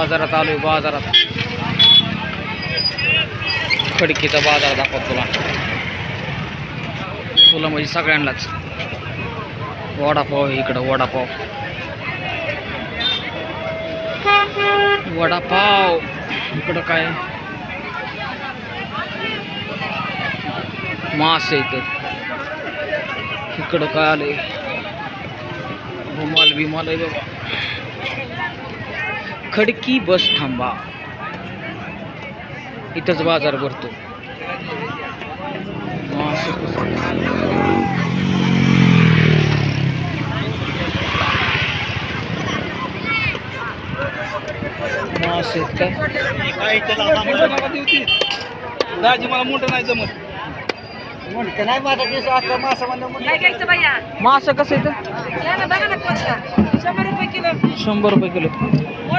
बाजारात आलोय बाजारात. खडकीचा बाजार दाखवत तुला. तुला म्हणजे सगळ्यांनाच. वडापाव आहे इकडं वडापाव. वडापाव. इकडं काय? मास आहे इथं. इकडं काय आलंय? रुमाल बिमाल आहे बाबा खडकी बस थांबा. इथंच बाजार भरतो. दाजी मला मोठं नाही जमत. नाही माझा दिवस आता मासा काय घ्यायचं बाया मास कसं येतं या ना बघा ना कोणता. शंभर रुपये किलो. शंभर रुपये किलो.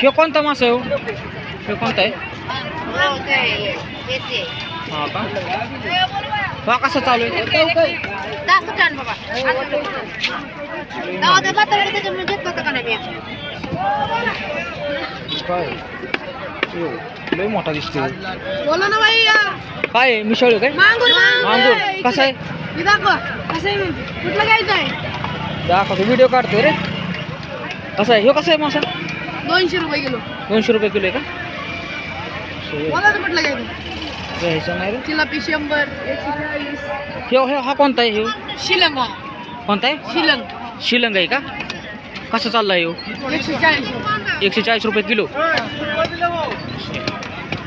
ह्यो कोणता मासा आहे हो? ह्यो कोणता आहे? हा का? हा कसा चालू आहे? लय मोठा दिसतोय. बोला ना बाई काय? मिसळ काय मांगूर कसा आहे? हे कसं आहे? कुठलं घ्यायचं आहे दाखवतो व्हिडिओ काढतोय रे. कसा आहे. ह्यो कसा आहे मासा? दोनशे रुपये किलो. दोनशे रुपये किलो आहे का? शे, बोला ना कुठलं घ्यायचं घ्यायचं नाही रे. चिलापी शंभर एकशे चाळीस. ह्यो ह्यो हा कोणता आहे ह्यो? शिलंग. हा कोणता आहे? शिलंग. शिलंग आहे का? कसं चालला ह्यो? एकशे चाळीस. रुपये एकशे चाळीस रुपये किलो.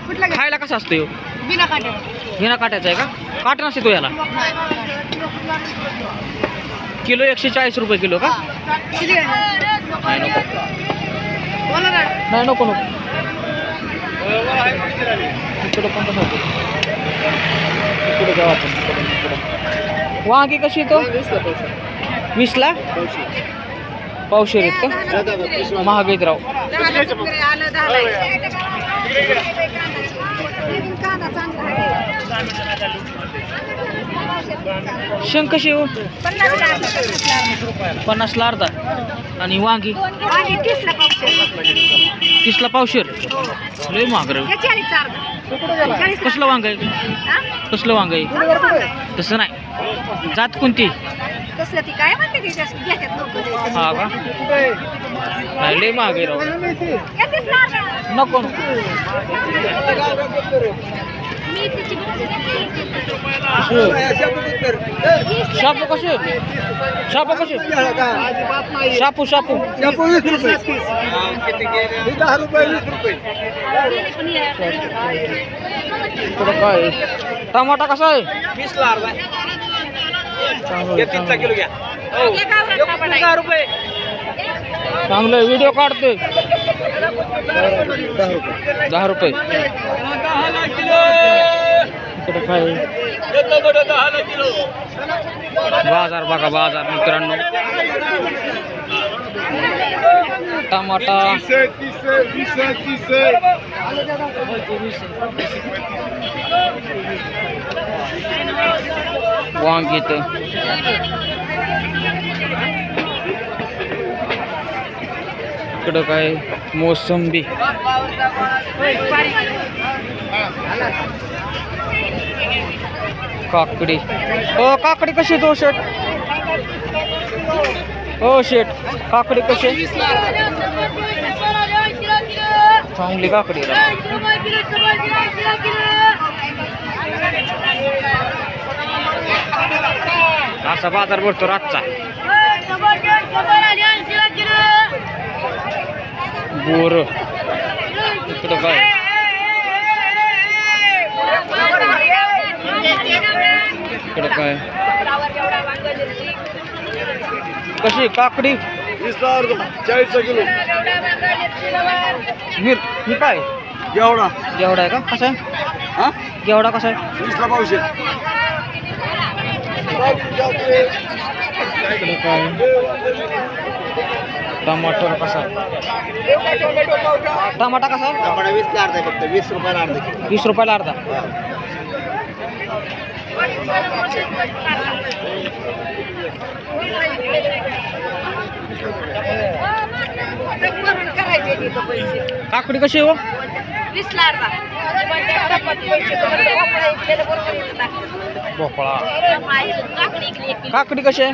कुठला घ्या खायला कसा असतो ह्यो? बिना काट्या काट्याचा आहे का? काटा नसते तो याला. किलो एकशे चाळीस रुपये किलो का? किती नाही नको. नाही नको नको. इकडं पण कसं होतं. इकडे जाऊ आपण इकडं, इकडं. वांगी कशी येतो वीसला? पावशेर आहेत का? महाग आहेत राव हो पन्नास पन्नासला अर्धा. आणि वांगी. तीसला पावशे तीसला पावशेर. लय महाग रे. कसलं वांग आहे? कसलं वांग आहे? तसं नाही. जात कोणती? हा का? नाही लय महाग आहे राव. नको नको. शापू कसे शापू कसे शापू शापू वीस रुपये हे दहा रुपये वीस रुपये इकडं काय टमाटा कसा आहे वीसला अर्धा चांगलं तीनचा किलो घ्या रुपये. चांगलं व्हिडिओ दहा रुपये. बाज़ार बघा बाज़ार मित्रांनो. टमाटा. वांगी इथं. इकडं काय मोसंबी. काकडी. हो काकडी कशी तो शेट हो शेट काकडी कशी चांगली काकडी असा बाजार भरतो रातचा. बोर इकडं काय? इकडं काय? कशी? काकडी? वीसला अर्धा चाळीसचा किलो. मिर ही काय? एवढा. जेवढा आहे का? कसा आहे? हा? जेवढा कसा आहे? वीसला पावशे इकडे काय? टमाटर कसा? आहे टमाटा कसा? आहे वीसला अर्धा फक्त वीस रुपयाला अर्धा किलो. वीस रुपयाला अर्धा. काकडी कशी आहे हो. भोपळा. काकडी कशी आहे.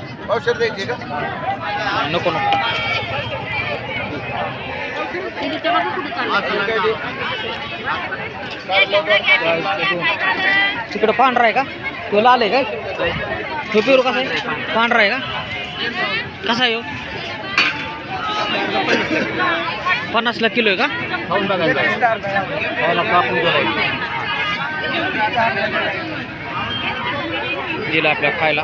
पावशेर द्यायची का? नको नको. तिकडं पांढरा आहे का? तो लाल आहे काय? तो पिरो कसा आहे? पांढरा आहे का? कसा आहे हो? पन्नासला किलो आहे का? खाऊन बघायला कापून दिलं आपल्या खायला.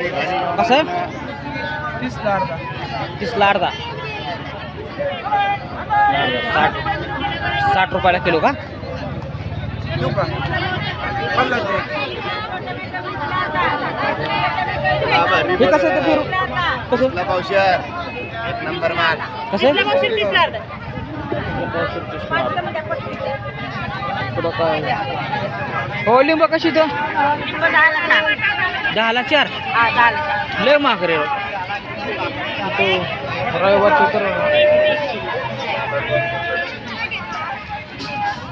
कसं? आहे तीसला अर्धा. तीसला अर्धा. साठ साठ रुपयाला किलो का. हा, कसं आहे ते पिरू कसं? पावशेर. एक नंबर माल. कसं पावशेर, तिसला अर्धा. हो लिंब कशी लिंबू दहाला चार. लय महाग रे. तो रविवारची तर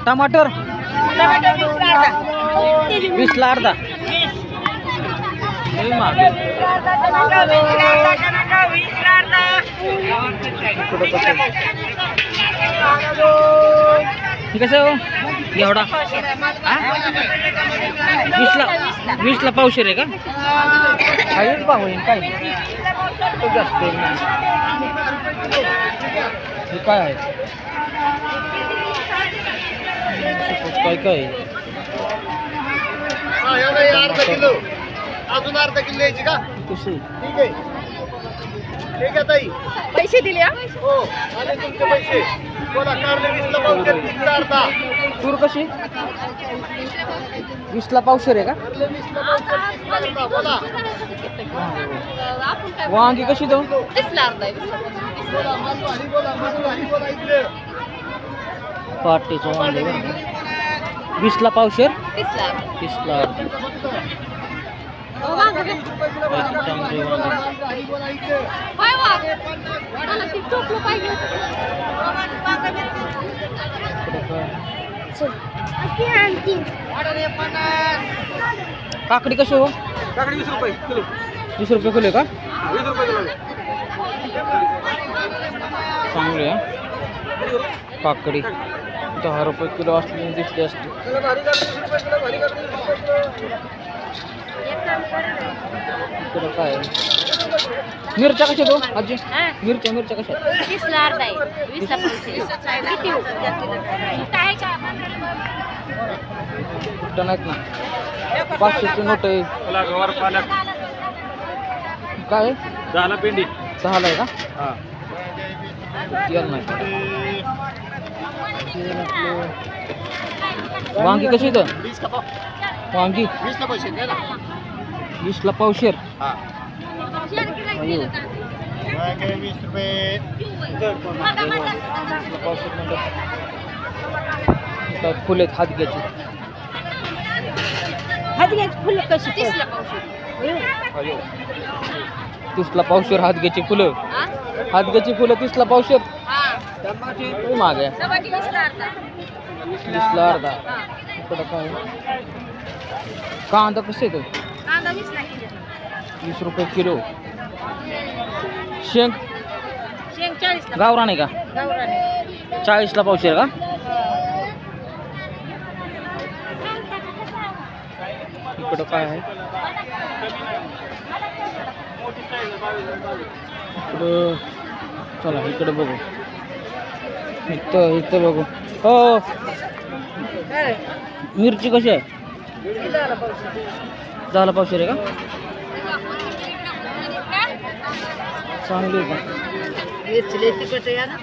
टमाटर? टोमॅटो वीसला अर्धा. लय. पुढं कसं? एवढा? हा? वीसला वीसला पावशेर आहे का? आहेच भाव होईल काय? तो जास्त हे काय आहे? काय काय? आहे? हा, एवढा हे अर्धा किलो. अजून अर्धा किलो द्यायची का? कशी? ठीक आहे. ठीक आहे ताई. पैसे दिले हा? हो आले तुमचे पैसे. दूर कशी? वीसला पावशेर है का? कशी देऊ? पाटीचं वांगे काकडी कशी हो? काकडी वीस रुपये किलो. वीस रुपये किलो का? वीस रुपये किलो चांगली आहे. काकडी. दहा रुपये किलो असली दिसली असते. चला भारी काकडी वीस रुपये किलो भारी काकडी वीस रुपये किलो. इकडं काय आहे? मिरच्या कशा तो आजी? मिरच्या मिरच्या कशा वीसला अर्धा आहे. वीसला पाचशे किती हो? सुट्टा आहे का? कुठं नाहीत ना. पाचशेची नोट आहे. गवार पालक. काय? झाला पेंडी. सहाला आहे का? हा. तेल नाही. तेल आपलं वांगी कशी तर वीस वांगी? वीसला पैसे दे ना. वीसला पावशेर. हा. वीस रुपये वीसला पावशेर म्हणलं आता फुले आहेत हात घ्यायचे फुलं कशी? तीसला पावशेर. हात घ्यायची फुलं. हात घ्यायची फुलं तीसला पावशेर. हा. महाग आहे वीसला अर्धा. इकडं काय? कांदा कसं येतो कांदा वीस रुपये किलो. शेंग? शेंग चाळीसला. गावरान आहे का? चाळीसला पावशेर का? इकडं काय आहे? इकडं चला इकडे बघू. इथं इथं बघू. हो. मिरची कशी आहे? झाला पावशेर आहे का? Sanglıydı. Bir çilekli kötü yana.